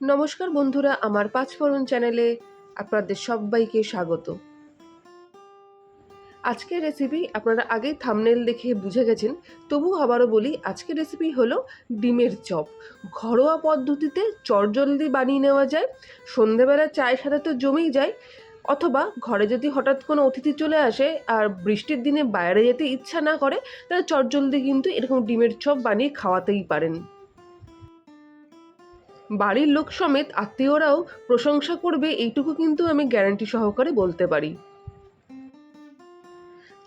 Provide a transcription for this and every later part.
নমস্কার বন্ধুরা আমার পাঁচফোড়ন চ্যানেলে আপনাদের সবাইকে স্বাগত। আজকের রেসিপি আপনারা আগে থামনেল দেখে বুঝে গেছেন তবু আবারও বলি, আজকের রেসিপি হলো ডিমের চপ। ঘরোয়া পদ্ধতিতে চটজলদি বানিয়ে নেওয়া যায়, সন্ধেবেলা চায়ের সাথে তো জমেই যায়, অথবা ঘরে যদি হঠাৎ কোনো অতিথি চলে আসে আর বৃষ্টির দিনে বাইরে যেতে ইচ্ছা না করে, তাহলে চটজলদি কিন্তু এরকম ডিমের চপ বানিয়ে খাওয়াতেই পারেন। বাড়ির লোক সমেত আত্মীয়রাও প্রশংসা করবে এইটুকু কিন্তু আমি গ্যারান্টি সহকারে বলতে পারি।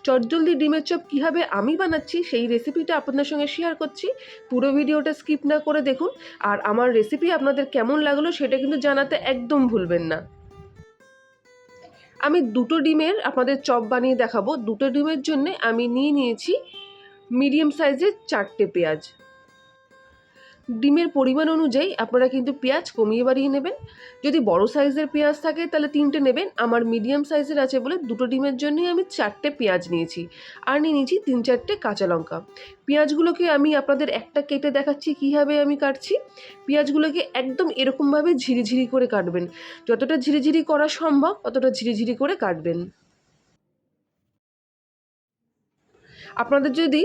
চটজলদি ডিমের চপ কীভাবে আমি বানাচ্ছি সেই রেসিপিটা আপনাদের সঙ্গে শেয়ার করছি। পুরো ভিডিওটা স্কিপ না করে দেখুন আর আমার রেসিপি আপনাদের কেমন লাগল সেটা কিন্তু জানাতে একদম ভুলবেন না। আমি দুটো ডিমের আপনাদের চপ বানিয়ে দেখাবো। দুটো ডিমের জন্য আমি নিয়ে নিয়েছি মিডিয়াম সাইজের চারটে পেঁয়াজ। ডিমের পরিমাণ অনুযায়ী আপনারা কিন্তু পেঁয়াজ কমিয়ে বাড়িয়ে নেবেন। যদি বড় সাইজের পেঁয়াজ থাকে তাহলে তিনটে নেবেন। আমার মিডিয়াম সাইজের আছে বলে দুটো ডিমের জন্যই আমি চারটে পেঁয়াজ নিয়েছি আর নিয়ে নিয়েছি তিন চারটে কাঁচা লঙ্কা। পেঁয়াজগুলোকে আমি আপনাদের একটা কেটে দেখাচ্ছি কীভাবে আমি কাটছি। পেঁয়াজগুলোকে একদম এরকমভাবে ঝিরিঝিরি করে কাটবেন। যতটা ঝিরিঝিরি করা সম্ভব ততটা ঝিরিঝিরি করে কাটবেন। আপনাদের যদি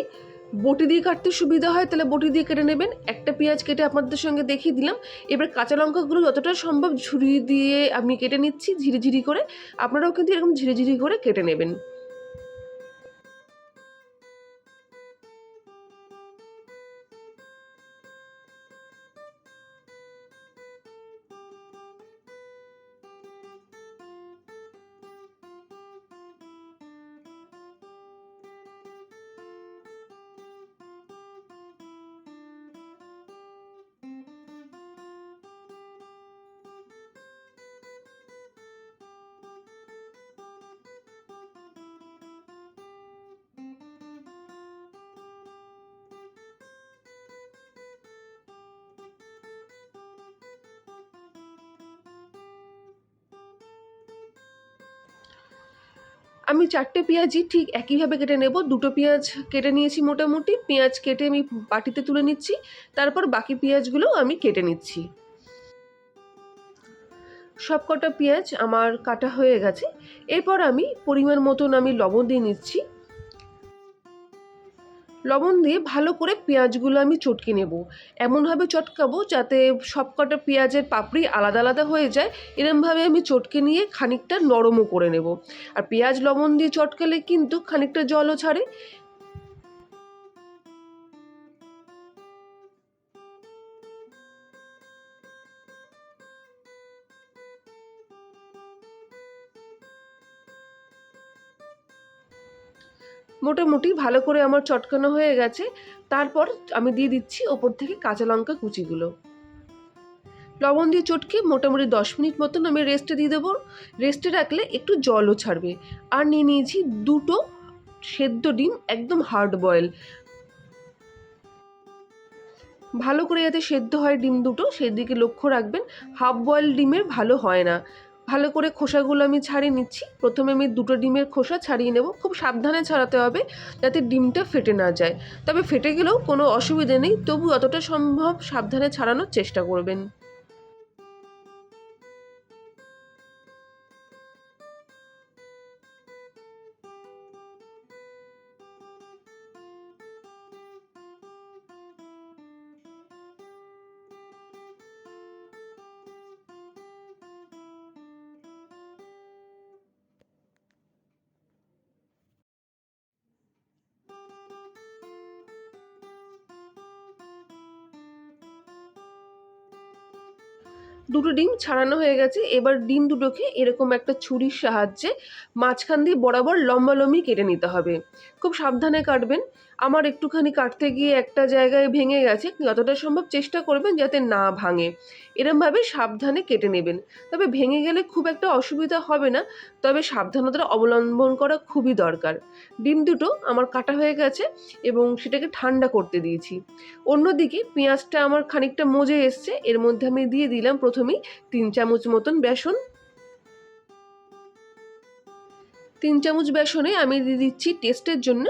বটি দিয়ে কাটতে সুবিধা হয়, তাহলে বটি দিয়ে কেটে নেবেন। একটা পেঁয়াজ কেটে আপনাদের সঙ্গে দেখিয়ে দিলাম। এবার কাঁচা লঙ্কাগুলো যতটা সম্ভব ঝুরি দিয়ে আমি কেটে নিচ্ছি ঝিরিঝিরি করে। আপনারাও কিন্তু এরকম ঝিরিঝিরি করে কেটে নেবেন। আমি চারটে পেঁয়াজই ঠিক একইভাবে কেটে নেব। দুটো পেঁয়াজ কেটে নিয়েছি মোটামুটি। পেঁয়াজ কেটে আমি বাটিতে তুলে নিচ্ছি। তারপর বাকি পেঁয়াজগুলো আমি কেটে নিচ্ছি। সব কটা পেঁয়াজ আমার কাটা হয়ে গেছে। এরপর আমি পরিমাণ মতন আমি লবণ দিয়ে নিচ্ছি। লবণ দিয়ে ভালো করে পেঁয়াজগুলো আমি চটকে নেব। এমনভাবে চটকাবো যাতে সবকটা পেঁয়াজের পাপড়ি আলাদা আলাদা হয়ে যায়। এরমভাবে আমি চটকে নিয়ে খানিকটা নরমও করে নেব। আর পেঁয়াজ লবণ দিয়ে চটকালে কিন্তু খানিকটা জলও ছাড়ে। মোটামুটি ভালো করে আমার চটকানো হয়ে গেছে। তারপর আমি দিয়ে দিচ্ছি ওপর থেকে কাঁচা লঙ্কা কুচিগুলো। লবণ দিয়ে চটকে মোটামুটি দশ মিনিট মতন আমি রেস্টে দিয়ে দেবো। রেস্টে রাখলে একটু জলও ছাড়বে। আর নিয়ে নিয়েছি দুটো সেদ্ধ ডিম, একদম হার্ড বয়েল ভালো করে যাতে সেদ্ধ হয় ডিম দুটো, সেদিকে লক্ষ্য রাখবেন হাফ বয়েল ডিমের ভালো হয় না। ভালো করে খোসাগুলো আমি ছাড়িয়ে নিচ্ছি। প্রথমে আমি দুটো ডিমের খোসা ছাড়িয়ে নেব। খুব সাবধানে ছাড়াতে হবে যাতে ডিমটা ফেটে না যায়। তবে ফেটে গেলেও কোনো অসুবিধে নেই। তবু অতটা সম্ভব সাবধানে ছাড়ানোর চেষ্টা করবেন। দুটো ডিম ছাড়ানো হয়ে গেছে। এবার ডিম দুটোকে এরকম একটা ছুরির সাহায্যে মাঝখান দিয়ে বরাবর লম্বালম্বি কেটে নিতে হবে। খুব সাবধানে কাটবেন। আমার একটুখানি কাটতে গিয়ে একটা জায়গায় ভেঙে গেছে, যতটা সম্ভব চেষ্টা করবেন যাতে না ভাঙে। এরমভাবে সাবধানে কেটে নেবেন। তবে ভেঙে গেলে খুব একটা অসুবিধা হবে না, তবে সাবধানতা অবলম্বন করা খুবই দরকার। ডিম দুটো আমার কাটা হয়ে গেছে এবং সেটাকে ঠান্ডা করতে দিয়েছি। অন্যদিকে পেঁয়াজটা আমার খানিকটা মজে এসছে, এর মধ্যে আমি দিয়ে দিলাম প্রথমেই তিন চামচ মতন বেসন তিন চামচ বেসনে আমি দিয়ে দিচ্ছি টেস্টের জন্য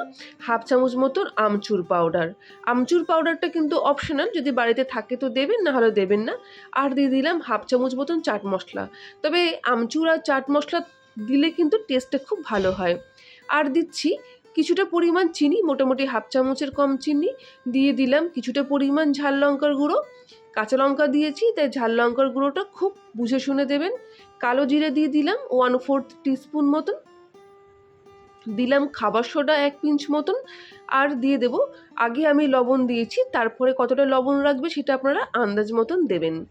হাফ চামচ মতন আমচুর পাউডার আমচুর পাউডারটা কিন্তু অপশনাল যদি বাড়িতে থাকে তো দেবেন, না হলে দেবেন না। আর দিয়ে দিলাম হাফ চামচ মতন চাট মশলা। তবে আমচুর আর চাট মশলা দিলে কিন্তু টেস্টটা খুব ভালো হয়। আর দিচ্ছি কিছুটা পরিমাণ চিনি, মোটামুটি হাফ চামচের কম চিনি। দিয়ে দিলাম কিছুটা পরিমাণ ঝাল লঙ্কার গুঁড়ো। কাঁচা লঙ্কা দিয়েছি, তাই ঝাল লঙ্কার গুঁড়োটা খুব বুঝে শুনে দেবেন। কালো জিরে দিয়ে দিলাম ওয়ান ফোর্থ টিস্পুন মতন। দিলাম খাবার সোডা এক পিঞ্চ মতন, আর দিয়ে দেব। আগে আমি লবণ দিয়েছি, তারপরে কতটা লবণ রাখবে সেটা আপনারা আন্দাজ মতন দেবেন।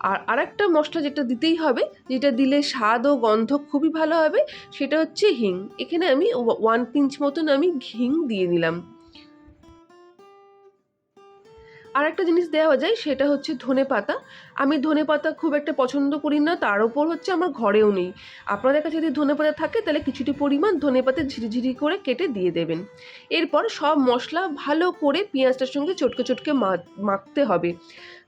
আর আরেকটা মশলা যেটা দিতেই হবে, যেটা দিলে স্বাদ ও গন্ধ খুবই ভালো হবে, সেটা হচ্ছে হিং। এখানে আমি ওয়ান পিঞ্চ মতন আমি ঘিং দিয়ে দিলাম। আর একটা জিনিস দেওয়া যায়, সেটা হচ্ছে ধনে পাতা। আমি ধনে পাতা খুব একটা পছন্দ করি না, তার উপর হচ্ছে আমার ঘরেও নেই। আপনাদের কাছে যদি ধনে পাতা থাকে, তাহলে কিছুটি পরিমাণ ধনে পাতা ঝিরিঝিরি করে কেটে দিয়ে দেবেন। এরপর সব মশলা ভালো করে পেঁয়াজটার সঙ্গে চটকে চটকে মাখতে হবে।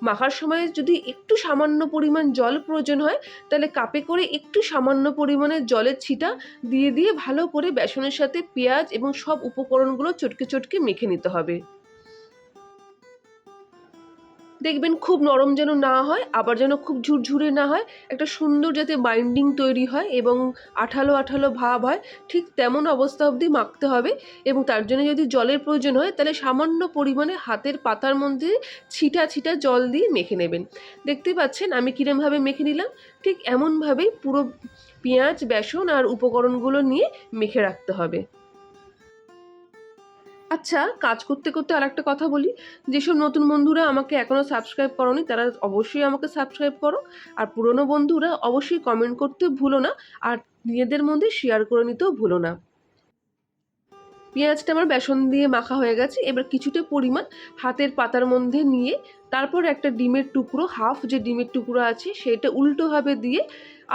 মাখার সময় যদি একটু সামান্য পরিমাণ জল প্রয়োজন হয়, তাহলে কাপে করে একটু সামান্য পরিমাণে জলের ছিটা দিয়ে দিয়ে ভালো করে বেসনের সাথে পেঁয়াজ এবং সব উপকরণগুলো চটকে চটকে মেখে নিতে হবে। দেখবেন খুব নরম যেন না হয়, আবার যেন খুব ঝুরঝুরে না হয়। একটা সুন্দর যাতে বাইন্ডিং তৈরি হয় এবং আঠালো আঠালো ভাব হয়, ঠিক তেমন অবস্থা অবধি মাখতে হবে এবং তার জন্য যদি জলের প্রয়োজন হয়, তাহলে সামান্য পরিমাণে হাতের পাতার মধ্যে ছিটা ছিটা জল দিয়ে মেখে নেবেন। দেখতেই পাচ্ছেন আমি কিরমভাবে মেখে নিলাম? ঠিক এমনভাবেই পুরো পেঁয়াজ, বেসন আর উপকরণগুলো নিয়ে মেখে রাখতে হবে। আচ্ছা কাজ করতে করতে আর একটা কথা বলি। যেসব নতুন বন্ধুরা আমাকে এখনও সাবস্ক্রাইব করনি, তারা অবশ্যই আমাকে সাবস্ক্রাইব করো। আর পুরনো বন্ধুরা অবশ্যই কমেন্ট করতে ভুলো না, আর নিজেদের মধ্যে শেয়ার করে নিতেও ভুলো না। পেঁয়াজটা আমার বেসন দিয়ে মাখা হয়ে গেছে, এবার কিছুটা পরিমাণ হাতের পাতার মধ্যে নিয়ে, তারপর একটা ডিমের টুকরো হাফ যে ডিমের টুকরো আছে, সেটা উল্টোভাবে দিয়ে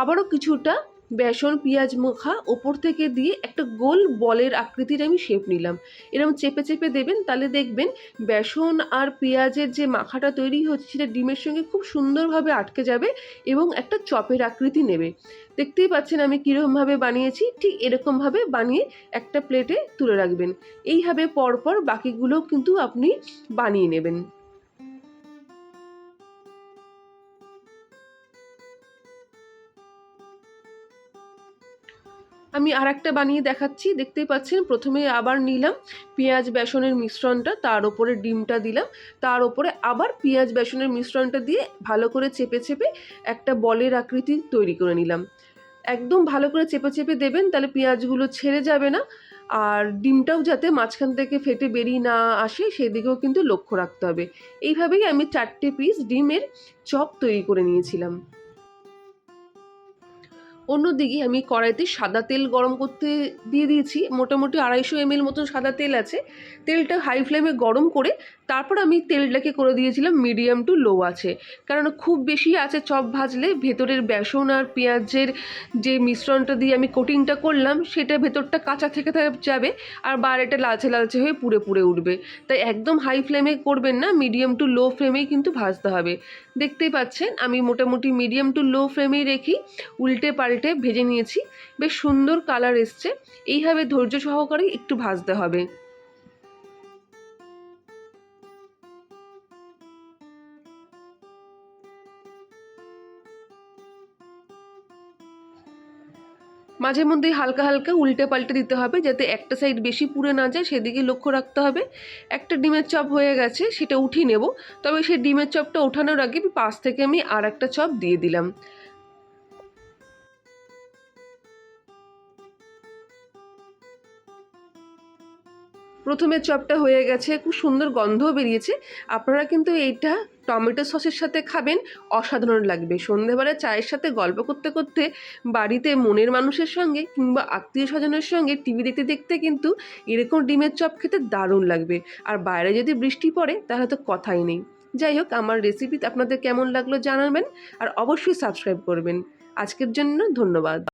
আবারও কিছুটা বেসন, পেঁয়াজ মাখা, ওপর থেকে দিয়ে একটা গোল বলের আকৃতির আমি শেপ নিলাম। এরকম চেপে চেপে দেবেন, তাহলে দেখবেন বেসন আর পেঁয়াজের যে মাখাটা তৈরি হচ্ছে, সেটা ডিমের সঙ্গে খুব সুন্দরভাবে আটকে যাবে এবং একটা চপের আকৃতি নেবে। দেখতেই পাচ্ছেন আমি কীরকমভাবে বানিয়েছি, ঠিক এরকমভাবে বানিয়ে একটা প্লেটে তুলে রাখবেন। এইভাবে পরপর বাকিগুলো কিন্তু আপনি বানিয়ে নেবেন। আমি আর একটা বানিয়ে দেখাচ্ছি। দেখতেই পাচ্ছেন, প্রথমে আবার নিলাম পেঁয়াজ বেসনের মিশ্রণটা, তার ওপরে ডিমটা দিলাম। তার ওপরে আবার পেঁয়াজ বেসনের মিশ্রণটা দিয়ে ভালো করে চেপে চেপে একটা বলের আকৃতি তৈরি করে নিলাম। একদম ভালো করে চেপে চেপে দেবেন, তাহলে পেঁয়াজগুলো ছেড়ে যাবে না। আর ডিমটাও যাতে মাঝখান থেকে ফেটে বেরিয়ে না আসে, সেদিকেও কিন্তু লক্ষ্য রাখতে হবে। এইভাবেই আমি চারটে পিস ডিমের চপ তৈরি করে নিয়েছিলাম। অন্যদিকে আমি কড়াইতে সাদা তেল গরম করতে দিয়ে দিয়েছি। মোটামুটি আড়াইশো এমএল মতন সাদা তেল আছে। তেলটা হাই ফ্লেমে গরম করে তারপর আমি তেলটাকে করে দিয়েছিলাম মিডিয়াম টু লো আছে। কারণ খুব বেশি আছে চপ ভাজলে, ভেতরের বেসন আর পেঁয়াজের যে মিশ্রণটা দিয়ে আমি কোটিংটা করলাম, সেটা ভেতরটা কাঁচা থেকে যাবে আর বাইরেটা লালচে লালচে হয়ে পুড়ে পুড়ে উঠবে। তাই একদম হাই ফ্লেমে করবেন না মিডিয়াম টু লো ফ্লেমেই কিন্তু ভাজতে হবে। দেখতেই পাচ্ছেন, আমি মোটামুটি মিডিয়াম টু লো ফ্লেমেই রেখি উল্টে পাল্টে ভেজে নিয়েছি। বেশ সুন্দর কালার এসছে। এইভাবে ধৈর্য সহকারে একটু ভাজতে হবে। মাঝে মধ্যেই হালকা হালকা উল্টে পাল্টে দিতে হবে যাতে একটা সাইড বেশি পুড়ে না যায়, সেদিকে লক্ষ্য রাখতে হবে। একটা ডিমের চপ হয়ে গেছে, সেটা উঠিয়ে নেব। তবে সেই ডিমের চপটা ওঠানোর আগে পাশ থেকে আমি আর একটা চপ দিয়ে দিলাম। প্রথমে চপটা হয়ে গেছে, খুব সুন্দর গন্ধও বেরিয়েছে। আপনারা কিন্তু এইটা টমেটো সসের সাথে খাবেন, অসাধারণ লাগবে। সন্ধেবেলা চায়ের সাথে গল্প করতে করতে বাড়িতে মনের মানুষের সঙ্গে কিংবা আত্মীয় স্বজনের সঙ্গে টিভি দেখতে দেখতে কিন্তু এরকম ডিমের চপ খেতে দারুণ লাগবে। আর বাইরে যদি বৃষ্টি পড়ে, তাহলে তো কথাই নেই। যাই হোক, আমার রেসিপি আপনাদের কেমন লাগল জানাবেন, আর অবশ্যই সাবস্ক্রাইব করবেন। আজকের জন্য ধন্যবাদ।